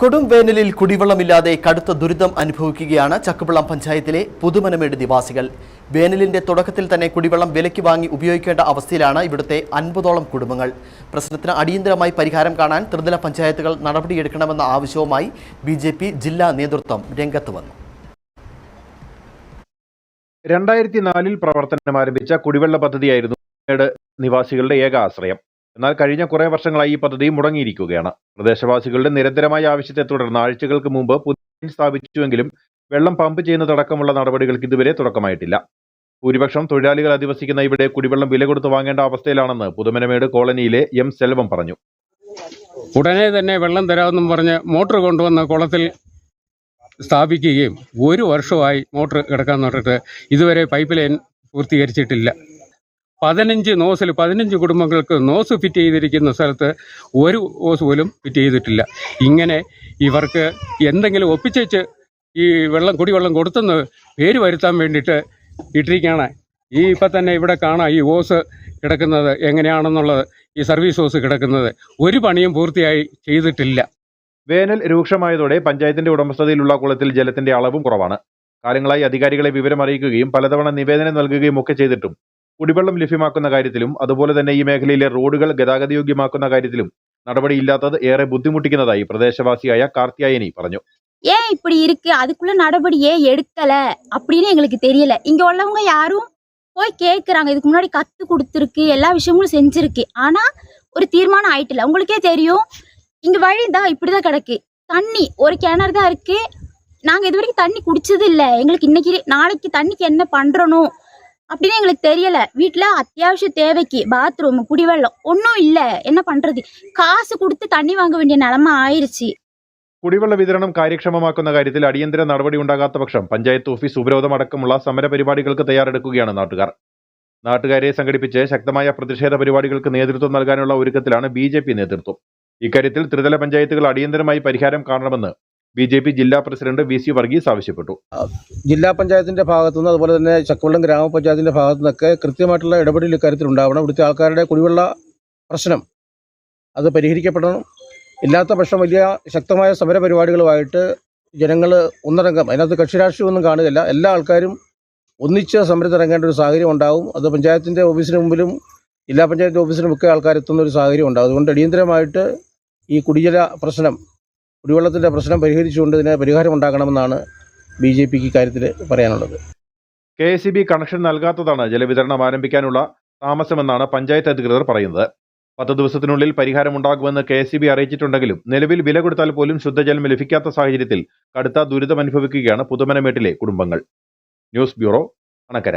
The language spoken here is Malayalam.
കൊടും വേനലിൽ കുടിവെള്ളമില്ലാതെ കടുത്ത ദുരിതം അനുഭവിക്കുകയാണ് ചക്കുപള്ളം പഞ്ചായത്തിലെ പുതുമനമേട് നിവാസികൾ. വേനലിന്റെ തുടക്കത്തിൽ തന്നെ കുടിവെള്ളം വിലയ്ക്ക് വാങ്ങി ഉപയോഗിക്കേണ്ട അവസ്ഥയിലാണ് ഇവിടുത്തെ അൻപതോളം കുടുംബങ്ങൾ. പ്രശ്നത്തിന് അടിയന്തരമായി പരിഹാരം കാണാൻ ത്രിതല പഞ്ചായത്തുകൾ നടപടിയെടുക്കണമെന്ന ആവശ്യവുമായി ബി ജില്ലാ നേതൃത്വം രംഗത്ത് വന്നു. രണ്ടായിരത്തി നാലിൽ പ്രവർത്തനം ആരംഭിച്ച കുടിവെള്ള പദ്ധതിയായിരുന്നു നിവാസികളുടെ ഏക ആശ്രയം. എന്നാൽ കഴിഞ്ഞ കുറേ വർഷങ്ങളായി ഈ പദ്ധതി മുടങ്ങിയിരിക്കുകയാണ്. പ്രദേശവാസികളുടെ നിരന്തരമായ ആവശ്യത്തെ തുടർന്ന് ആഴ്ചകൾക്ക് മുമ്പ് പുതിയ സ്ഥാപിച്ചുവെങ്കിലും വെള്ളം പമ്പ് ചെയ്യുന്നതടക്കമുള്ള നടപടികൾക്ക് ഇതുവരെ തുടക്കമായിട്ടില്ല. ഭൂരിപക്ഷം തൊഴിലാളികൾ അധിവസിക്കുന്ന ഇവിടെ കുടിവെള്ളം വില കൊടുത്ത് വാങ്ങേണ്ട അവസ്ഥയിലാണെന്ന് പുതുമനമേട് കോളനിയിലെ എം സെൽവം പറഞ്ഞു. ഉടനെ തന്നെ വെള്ളം തരാമെന്നും പറഞ്ഞ് മോട്ടോർ കൊണ്ടുവന്ന കുളത്തിൽ സ്ഥാപിക്കുകയും ഒരു വർഷമായി മോട്ടോർ കിടക്കാൻ തുടങ്ങിയിട്ട് ഇതുവരെ പൈപ്പ് ലൈൻ പൂർത്തീകരിച്ചിട്ടില്ല. പതിനഞ്ച് നോസിൽ പതിനഞ്ച് കുടുംബങ്ങൾക്ക് നോസ് ഫിറ്റ് ചെയ്തിരിക്കുന്ന സ്ഥലത്ത് ഒരു ഓസ് പോലും ഫിറ്റ് ചെയ്തിട്ടില്ല. ഇങ്ങനെ ഇവർക്ക് എന്തെങ്കിലും ഒപ്പിച്ചേച്ച് ഈ വെള്ളം കുടിവെള്ളം കൊടുത്തെന്ന് പേര് വരുത്താൻ വേണ്ടിയിട്ട് ഇട്ടിരിക്കുകയാണ്. ഈ ഇപ്പം തന്നെ ഇവിടെ കാണാം ഈ ഓസ് കിടക്കുന്നത് എങ്ങനെയാണെന്നുള്ളത് ഈ സർവീസ് ഓസ് കിടക്കുന്നത്. ഒരു പണിയും പൂർത്തിയായി ചെയ്തിട്ടില്ല. വേനൽ രൂക്ഷമായതോടെ പഞ്ചായത്തിന്റെ ഉടമസ്ഥതയിലുള്ള കുളത്തിൽ ജലത്തിന്റെ അളവും കുറവാണ്. കാലങ്ങളായി അധികാരികളെ വിവരം അറിയിക്കുകയും പലതവണ നിവേദനം നൽകുകയും ഒക്കെ ചെയ്തിട്ടും കുടിവെള്ളം ലഭ്യമാക്കുന്ന കാര്യത്തിലും അതുപോലെ തന്നെ ഈ മേഖലയിലെ റോഡുകൾ ഗതാഗതയോഗ്യമാക്കുന്ന കാര്യത്തിലും നടപടിയില്ലാത്തത് ഏറെ ബുദ്ധിമുട്ടിക്കുന്നതായി പ്രദേശവാസിയായ കാർത്തിയായനി പറഞ്ഞു ஏன் இப்படி இருக்கு அதுக்குள்ள நடவடி ஏன் எடுக்கல அப்படின்னு எங்களுக்கு தெரியல இங்க உள்ளவங்க யாரும் போய் கேக்குறாங்க இதுக்கு முன்னாடி கத்து கொடுத்துருக்கு எல்லா விஷயங்களும் செஞ்சிருக்கு ஆனா ஒரு தீர்மானம் ஆயிட்டில்ல உங்களுக்கே தெரியும் இங்க வழி தான் இப்படிதான் கிடக்கு தண்ணி ஒரு கிணறு தான் இருக்கு நாங்க இது வரைக்கும் தண்ணி குடிச்சது இல்ல எங்களுக்கு இன்னைக்கு நாளைக்கு தண்ணிக்கு என்ன பண்றணும் அப்படின்னு எங்களுக்கு தெரியல வீட்டுல அத்தியாவசிய தேவைக்கு பாத்ரூம் குடிவெள்ளம் ஒன்றும் இல்ல என்ன பண்றது காசு கொடுத்து தண்ணி வாங்க வேண்டிய நிலைமை ஆயிருச்சு കുടിവെള്ള വിതരണം കാര്യക്ഷമമാക്കുന്ന കാര്യത്തിൽ അടിയന്തര നടപടി ഉണ്ടാകാത്ത പക്ഷം പഞ്ചായത്ത് ഓഫീസ് ഉപരോധം അടക്കമുള്ള സമര പരിപാടികൾക്ക് തയ്യാറെടുക്കുകയാണ് നാട്ടുകാർ നാട്ടുകാരെ സംഘടിപ്പിച്ച് ശക്തമായ പ്രതിഷേധ പരിപാടികൾക്ക് നേതൃത്വം നൽകാനുള്ള ഒരുക്കത്തിലാണ് ബി ജെ പി നേതൃത്വം ഇക്കാര്യത്തിൽ ത്രിതല പഞ്ചായത്തുകൾ അടിയന്തരമായി പരിഹാരം കാണണമെന്ന് ബി ജെ പി ജില്ലാ പ്രസിഡന്റ് വി സി വർഗീസ് ആവശ്യപ്പെട്ടു. ജില്ലാ പഞ്ചായത്തിന്റെ ഭാഗത്തുനിന്ന് അതുപോലെ തന്നെ ചക്കവള്ളം ഗ്രാമപഞ്ചായത്തിന്റെ ഭാഗത്തു നിന്നൊക്കെ കൃത്യമായിട്ടുള്ള ഇടപെടൽ ഇക്കാര്യത്തിൽ ഉണ്ടാവണം. ഇവിടുത്തെ ആൾക്കാരുടെ കുടിവെള്ള പ്രശ്നം അത് പരിഹരിക്കപ്പെടണം. ഇല്ലാത്ത പക്ഷം വലിയ ശക്തമായ സമര പരിപാടികളുമായിട്ട് ജനങ്ങൾ ഒന്നിറങ്ങാം. അതിനകത്ത് കക്ഷിരാഷ്ട്രീയമൊന്നും കാണുകയില്ല. എല്ലാ ആൾക്കാരും ഒന്നിച്ച് സമരത്തിറങ്ങേണ്ട ഒരു സാഹചര്യം ഉണ്ടാവും. അത് പഞ്ചായത്തിന്റെ ഓഫീസിന് മുമ്പിലും ജില്ലാ പഞ്ചായത്ത് ഓഫീസിനും ഒക്കെ ആൾക്കാർ എത്തുന്ന ഒരു സാഹചര്യം ഉണ്ടാവും. അതുകൊണ്ട് അടിയന്തരമായിട്ട് ഈ കുടിജല പ്രശ്നം കുടിവെള്ളത്തിന്റെ പ്രശ്നം പരിഹരിച്ചുകൊണ്ട് ഇതിന് പരിഹാരം ഉണ്ടാക്കണമെന്നാണ് ബി ജെ പിക്ക് ഇക്കാര്യത്തിൽ പറയാനുള്ളത്. കെ എസ് ബി കണക്ഷൻ നൽകാത്തതാണ് ജലവിതരണം ആരംഭിക്കാനുള്ള താമസമെന്നാണ് പഞ്ചായത്ത് അധികൃതർ പറയുന്നത്. പത്ത് ദിവസത്തിനുള്ളിൽ പരിഹാരമുണ്ടാകുമെന്ന് കെ എസ് ബി അറിയിച്ചിട്ടുണ്ടെങ്കിലും നിലവിൽ വില കൊടുത്താൽ പോലും ശുദ്ധജലം ലഭിക്കാത്ത സാഹചര്യത്തിൽ കടുത്ത ദുരിതമനുഭവിക്കുകയാണ് പുതുമനമേട്ടിലെ കുടുംബങ്ങൾ. News bureau Anakkara.